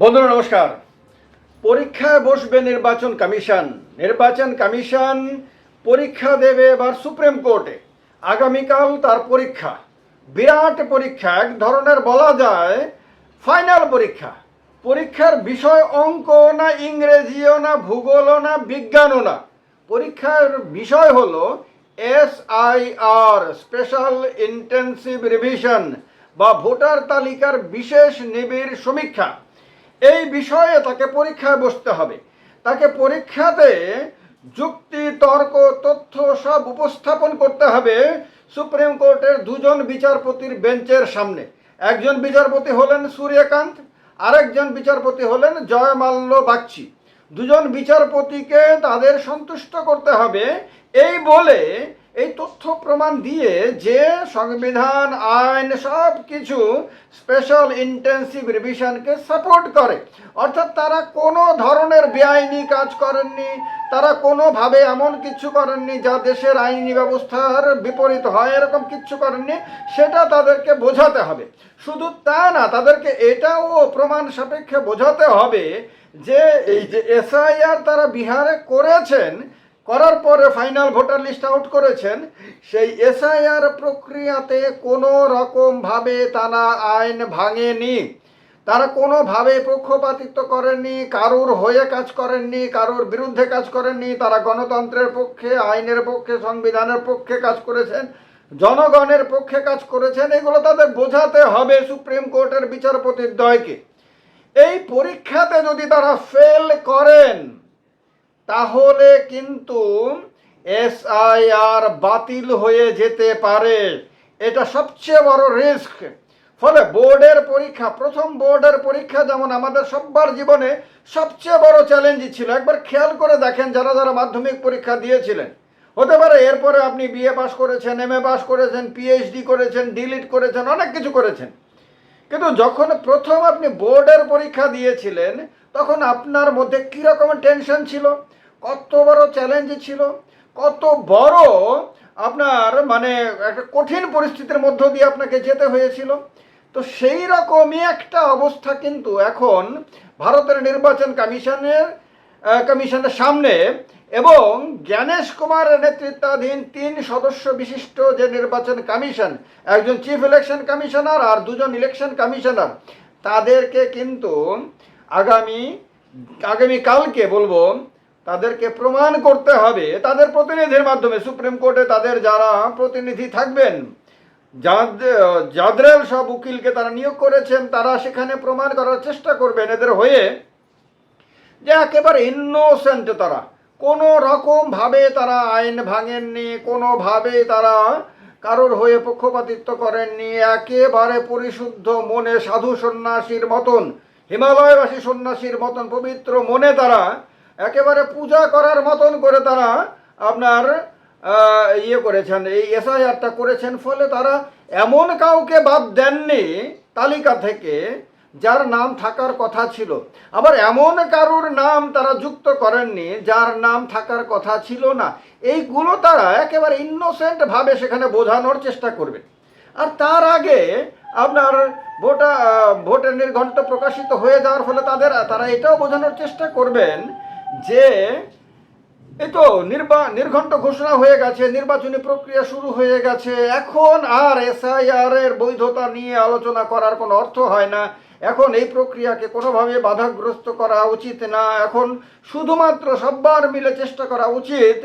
বন্ধুরা, নমস্কার। পরীক্ষায় বসবে নির্বাচন কমিশন। নির্বাচন কমিশন পরীক্ষা দেবে এবার সুপ্রিম কোর্টে। আগামীকাল তার পরীক্ষা। বিরাট পরীক্ষা, এক ধরনের বলা যায় ফাইনাল পরীক্ষা। পরীক্ষার বিষয় অঙ্ক না ইংরেজিও না ভূগোলও না বিজ্ঞানও না। পরীক্ষার বিষয় হলো S I R special intensive revision, বা ভোটার তালিকার বিশেষ নিবিড় সমীক্ষা। এই বিষয়ে তাকে পরীক্ষায় বসতে হবে। তাকে পরীক্ষাতে যুক্তি, তর্ক, তথ্য সব উপস্থাপন করতে হবে সুপ্রিম কোর্টের দুজন বিচারপতির বেঞ্চের সামনে। একজন বিচারপতি হলেন সূর্যকান্ত, আরেকজন বিচারপতি হলেন জয়মাল্য বাগচি। দুজন বিচারপতিকে তাদের সন্তুষ্ট করতে হবে এই বলে এই তথ্য প্রমাণ দিয়ে যে সংবিধান, আইন সব কিছু স্পেশাল ইন্টেন্সিভ রিভিশনকে সাপোর্ট করে। অর্থাৎ তারা কোনো ধরনের বেআইনি কাজ করেননি, তারা কোনোভাবে এমন কিছু করেননি যা দেশের আইনি ব্যবস্থার বিপরীত হয়, এরকম কিচ্ছু করেননি, সেটা তাদেরকে বোঝাতে হবে। শুধু তা না, তাদেরকে এটাও প্রমাণ সাপেক্ষে বোঝাতে হবে যে এই যে এসআইআর তারা বিহারে করেছেন করার পরে ফাইনাল ভোটার লিস্ট আউট করেছেন, সেই এসআইআর প্রক্রিয়াতে কোনো রকমভাবে তারা আইন ভাঙেনি। তারা কোনোভাবে পক্ষপাতিত্ব করেননি, কারুর হয়ে কাজ করেননি, কারুর বিরুদ্ধে কাজ করেননি, তারা গণতন্ত্রের পক্ষে, আইনের পক্ষে, সংবিধানের পক্ষে কাজ করেছেন, জনগণের পক্ষে কাজ করেছেন, এগুলো তাদের বোঝাতে হবে সুপ্রিম কোর্টের বিচারপতির দয়কে। এই পরীক্ষাতে যদি তারা ফেল করেন তাহলে কিন্তু এসআইআর বাতিল হয়ে যেতে পারে। এটা সবচেয়ে বড় রিস্ক ফলে বোর্ডের পরীক্ষা, প্রথম বোর্ডের পরীক্ষা যেমন আমাদের সব্বার জীবনে সবচেয়ে বড় চ্যালেঞ্জই ছিল। একবার খেয়াল করে দেখেন যারা যারা মাধ্যমিক পরীক্ষা দিয়েছিলেন। হতে পারে এরপরে আপনি বিএ পাস করেছেন এম এ পাস করেছেন পিএইচডি করেছেন ডিলিট করেছেন, অনেক কিছু করেছেন। কিন্তু যখন প্রথম আপনি বোর্ডের পরীক্ষা দিয়েছিলেন, তখন আপনার মধ্যে কীরকম টেনশন ছিল? কত বড় চ্যালেঞ্জ ছিল? কত বড় আপনার মানে একটা কঠিন পরিস্থিতির মধ্য দিয়ে আপনাকে যেতে হয়েছিল? তো সেই রকমই একটা অবস্থা কিন্তু এখন ভারতের নির্বাচন কমিশনের কমিশনের সামনে এবং জ্ঞানেশ কুমারের নেতৃত্বাধীন তিন সদস্য বিশিষ্ট যে নির্বাচন কমিশন, একজন চিফ ইলেকশন কমিশনার আর দুজন ইলেকশন কমিশনার তাদেরকে কিন্তু আগামী আগামী কালকে বলব, তাদেরকে প্রমাণ করতে হবে। তাদের প্রতিনিধির মাধ্যমে সুপ্রিম কোর্টে তাদের যারা প্রতিনিধি থাকবেন, যাদ- জাদরেল সব উকিলকে তারা নিয়োগ করেছেন, তারা সেখানে প্রমাণ করার চেষ্টা করবেন এদের হয়ে যে একেবারে ইনোসেন্ট তারা। কোনো রকমভাবে তারা আইন ভাঙেননি কোনোভাবে তারা কারোর হয়ে পক্ষপাতিত্ব করেননি, একেবারে পরিশুদ্ধ মনে সাধু সন্ন্যাসীর মতন, হিমালয়বাসী সন্ন্যাসীর মতন পবিত্র মনে তারা একেবারে পূজা করার মতন করে তারা আপনার ইয়ে করেছেন, এই এসআইআরটা করেছেন, ফলে তারা এমন কাউকে বাদ দেননি তালিকা থেকে যার নাম থাকার কথা ছিল। আবার এমন কারুর নাম তারা যুক্ত করেননি, যার নাম থাকার কথা ছিল না। এইগুলো তারা একেবারে ইনোসেন্ট ভাবে সেখানে বোঝানোর চেষ্টা করবে। আর তার আগে আপনার ভোটা, ভোটের নির্ঘণ্ট প্রকাশিত হয়ে যাওয়ার ফলে তাদের, তারা এটাও বোঝানোর চেষ্টা করবেন যে, এই তো নির্বা, নির্ঘণ্ট ঘোষণা হয়ে গেছে, নির্বাচনী প্রক্রিয়া শুরু হয়ে গেছে। এখন আর এসআইআর এর বৈধতা নিয়ে আলোচনা করার কোনো অর্থ হয় না। এখন এই প্রক্রিয়াকে কোনোভাবে বাধাগ্রস্ত করা উচিত না। এখন শুধুমাত্র সব্বার মিলে চেষ্টা করা উচিত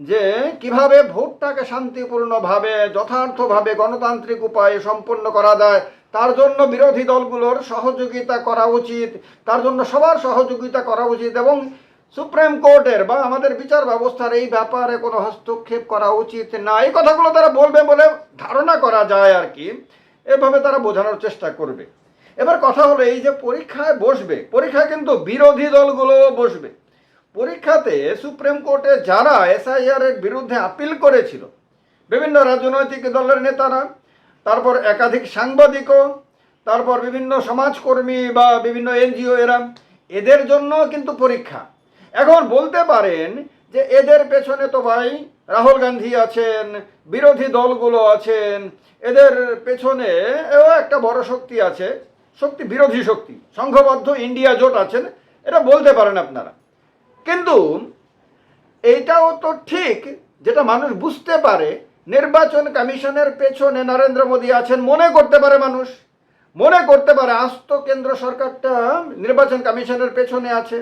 যে কীভাবে ভোটটাকে শান্তিপূর্ণভাবে, যথার্থভাবে গণতান্ত্রিক উপায়ে সম্পন্ন করা যায়। তার জন্য বিরোধী দলগুলোর সহযোগিতা করা উচিত, তার জন্য সবার সহযোগিতা করা উচিত এবং সুপ্রিম কোর্টের বা আমাদের বিচার ব্যবস্থার এই ব্যাপারে কোনো হস্তক্ষেপ করা উচিত না। এই কথাগুলো তারা বলবে বলে ধারণা করা যায় আর কি। এভাবে তারা বোঝানোর চেষ্টা করবে। এবার কথা হলো এই যে পরীক্ষায় বসবে, পরীক্ষায় কিন্তু বিরোধী দলগুলো বসবে। পরীক্ষাতে সুপ্রিম কোর্টে যারা এসআইআর এর বিরুদ্ধে আপিল করেছিল, বিভিন্ন রাজনৈতিক দলের নেতারা, তারপর একাধিক সাংবাদিকও, তারপর বিভিন্ন সমাজকর্মী বা বিভিন্ন এনজিও এরা, এদের জন্য কিন্তু পরীক্ষা। এখন বলতে পারেন যে এদের পেছনে তো ভাই রাহুল গান্ধী আছেন, বিরোধী দলগুলো আছেন, এদের পেছনে একটা বড় শক্তি আছে শক্তি, বিরোধী শক্তি, সংঘবদ্ধ ইন্ডিয়া জোট আছেন, এটা বলতে পারেন আপনারা। কিন্তু এইটাও তো ঠিক যেটা মানুষ বুঝতে পারে, নির্বাচন কমিশনের পেছনে নরেন্দ্র মোদী আছেন মনে করতে পারে মানুষ। মনে করতে পারে আস্ত কেন্দ্র সরকারটা নির্বাচন কমিশনের পেছনে আছে।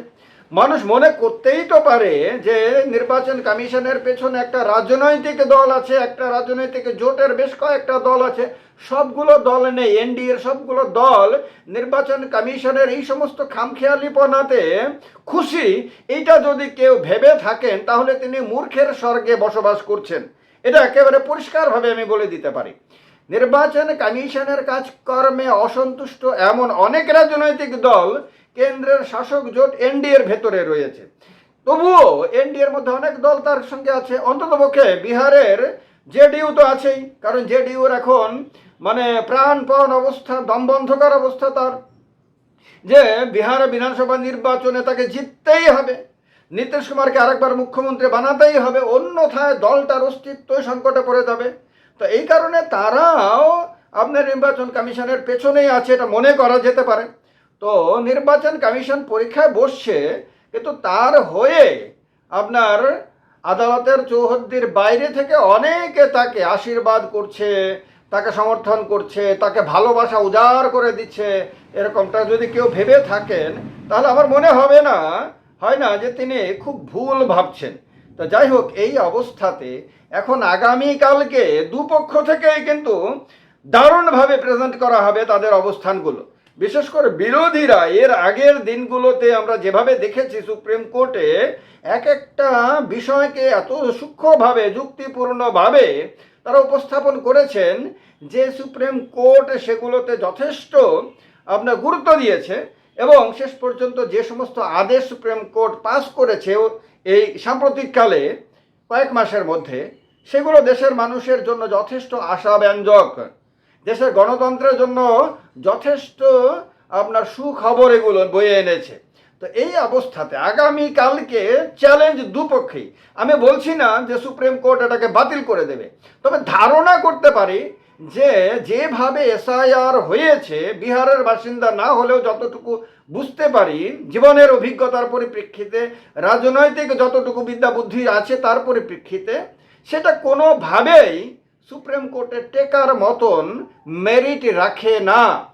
মানুষ মনে করতেই তো পারে যে নির্বাচন কমিশনের পেছনে একটা রাজনৈতিক দল আছে, একটা রাজনৈতিক জোটের বেশ কয়েকটা দল আছে। সবগুলো দল নেই, এনডিএর সবগুলো দল নির্বাচন কমিশনের এই সমস্ত খামখেয়ালিপনাতে খুশি। এটা যদি কেউ ভেবে থাকেন, তাহলে তিনি মূর্খের স্বর্গে বসবাস করছেন। এটা একেবারে পরিষ্কারভাবে আমি বলে দিতে পারি। নির্বাচন কমিশনের কাজকর্মে অসন্তুষ্ট এমন অনেক রাজনৈতিক দল কেন্দ্রের শাসক জোট এনডিএর ভেতরে রয়েছে। তবুও এনডিএর মধ্যে অনেক দল তার সঙ্গে আছে। অন্ততপক্ষে বিহারের জেডিইউ তো আছেই, কারণ জেডিইউর এখন মানে প্রাণপণ অবস্থা দমবন্ধকর অবস্থা তার। যে বিহারে বিধানসভা নির্বাচনে তাকে জিততেই হবে। নীতিশ কুমারকে আরেকবার মুখ্যমন্ত্রী বানাতেই হবে। অন্যথায় দলটার অস্তিত্ব সংকটে পড়ে যাবে। তো এই কারণে তারাও আপনার নির্বাচন কমিশনের পেছনেই আছে, এটা মনে করা যেতে পারে। তো নির্বাচন কমিশন পরীক্ষায় বসছে, কিন্তু তার হয়ে আপনার আদালতের চৌহদ্দির বাইরে থেকে অনেকে তাকে আশীর্বাদ করছে, তাকে সমর্থন করছে, তাকে ভালোবাসা উজাড় করে দিচ্ছে, এরকমটা যদি কেউ ভেবে থাকেন, তাহলে আমার মনে হবে না, হয় না যে তিনি খুব ভুল ভাবছেন। তো যাই হোক এই অবস্থাতে এখন আগামীকালকে দুপক্ষ থেকেই কিন্তু দারুণভাবে প্রেজেন্ট করা হবে তাদের অবস্থানগুলো। বিশেষ করে বিরোধীরা, এর আগের দিনগুলোতে আমরা যেভাবে দেখেছি সুপ্রিম কোর্টে, এক একটা বিষয়কে এত সূক্ষ্মভাবে, যুক্তিপূর্ণভাবে তারা উপস্থাপন করেছেন যে সুপ্রিম কোর্ট সেগুলোতে যথেষ্ট আপনার গুরুত্ব দিয়েছে এবং শেষ পর্যন্ত যে সমস্ত আদেশ সুপ্রিম কোর্ট পাস করেছে এই সাম্প্রতিককালে কয়েক মাসের মধ্যে সেগুলো দেশের মানুষের জন্য যথেষ্ট আশাব্যঞ্জক। দেশের গণতন্ত্রের জন্য যথেষ্ট আপনার সুখবর এগুলো বয়ে এনেছে। তো এই অবস্থাতে আগামী কালকে চ্যালেঞ্জ দুপক্ষেই। আমি বলছি না যে সুপ্রিম কোর্ট এটাকে বাতিল করে দেবে। তবে ধারণা করতে পারি যে যেভাবে এসআইআর হয়েছে, বিহারের বাসিন্দা না হলেও যতটুকু বুঝতে পারি, জীবনের অভিজ্ঞতার পরিপ্রেক্ষিতে, রাজনৈতিক যতটুকু বিদ্যা বুদ্ধি আছে তার পরিপ্রেক্ষিতে, সেটা কোনোভাবেই সুপ্রিম কোর্টে টেকার মতন মেরিট রাখে না।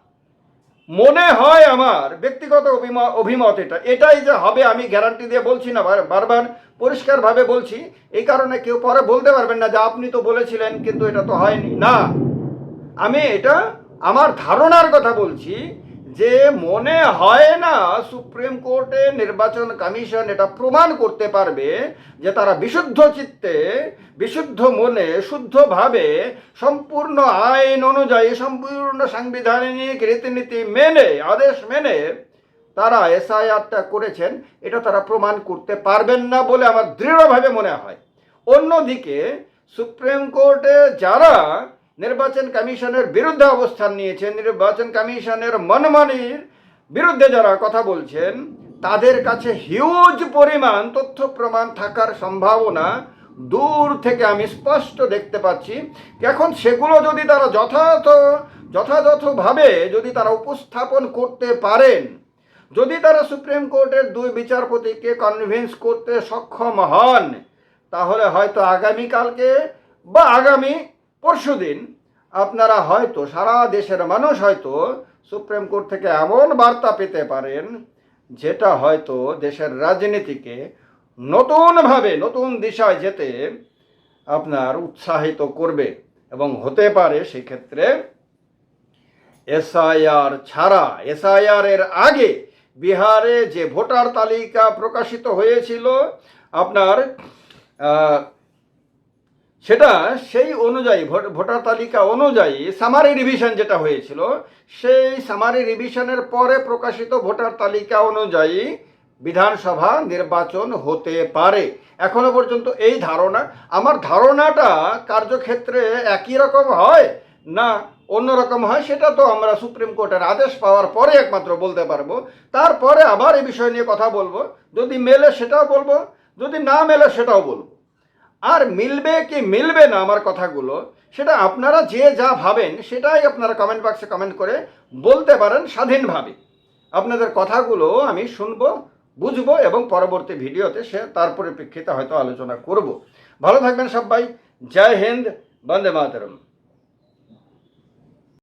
মনে হয় আমার ব্যক্তিগত অভিমত এটা। এটাই যে হবে আমি গ্যারান্টি দিয়ে বলছি না, বার- বারবার পরিষ্কারভাবে বলছি। এই কারণে কেউ পরে বলতে পারবেন না যে আপনি তো বলেছিলেন, কিন্তু এটা তো হয়নি। না, আমি এটা আমার ধারণার কথা বলছি যে মনে হয় না সুপ্রিম কোর্টে নির্বাচন কমিশন এটা প্রমাণ করতে পারবে যে তারা বিশুদ্ধ চিত্তে, বিশুদ্ধ মনে, শুদ্ধভাবে সম্পূর্ণ আইন অনুযায়ী, সম্পূর্ণ সাংবিধানিক রীতিনীতি মেনে, আদেশ মেনে তারা এসআইআরটা করেছেন, এটা তারা প্রমাণ করতে পারবেন না বলে আমার দৃঢ়ভাবে মনে হয়। অন্যদিকে সুপ্রিম কোর্টে যারা নির্বাচন কমিশনের বিরুদ্ধে অবস্থান নিয়েছেন। নির্বাচন কমিশনের মনমানির বিরুদ্ধে যারা কথা বলছেন, তাদের কাছে হিউজ পরিমাণ তথ্য প্রমাণ থাকার সম্ভাবনা দূর থেকে আমি স্পষ্ট দেখতে পাচ্ছি। এখন সেগুলো যদি তারা যথাযথ, যথাযথভাবে যদি তারা উপস্থাপন করতে পারেন, যদি তারা সুপ্রিম কোর্টের দুই বিচারপতিকে কনভিন্স করতে সক্ষম হন, তাহলে হয়তো আগামীকালকে বা আগামী পরশুদিন আপনারা হয়তো, সারা দেশের মানুষ হয়তো সুপ্রিম কোর্ট থেকে এমন বার্তা পেতে পারেন, যেটা হয়তো দেশের রাজনীতিকে নতুনভাবে, নতুন দিশায় যেতে আপনার উৎসাহিত করবে এবং হতে পারে সেক্ষেত্রে এসআইআর ছাড়া। এসআইআর এর আগে বিহারে যে ভোটার তালিকা প্রকাশিত হয়েছিল, আপনার সেটা সেই অনুযায়ী, ভোট- ভোটার তালিকা অনুযায়ী সামারি রিভিশন যেটা হয়েছিল, সেই সামারি রিভিশনের পরে প্রকাশিত ভোটার তালিকা অনুযায়ী বিধানসভা নির্বাচন হতে পারে। এখনও পর্যন্ত এই ধারণা, আমার ধারণাটা কার্যক্ষেত্রে একই রকম হয় না অন্যরকম হয় সেটা তো আমরা সুপ্রিম কোর্টের আদেশ পাওয়ার পরে একমাত্র বলতে পারব। তারপরে আবার এই বিষয় নিয়ে কথা বলব। যদি মেলে সেটাও বলব, যদি না মেলে সেটাও বলব। আর মিলবে কি মিলবে না আমার কথাগুলো, সেটা আপনারা যে যা ভাবেন, সেটাই আপনারা কমেন্ট বক্সে কমেন্ট করে বলতে পারেন স্বাধীনভাবে। আপনাদের কথাগুলো আমি শুনব, বুঝব এবং পরবর্তী ভিডিওতে সে তার পরিপ্রেক্ষিতে হয়তো আলোচনা করব। ভালো থাকবেন সবাই জয় হিন্দ, বন্দে মাতরম।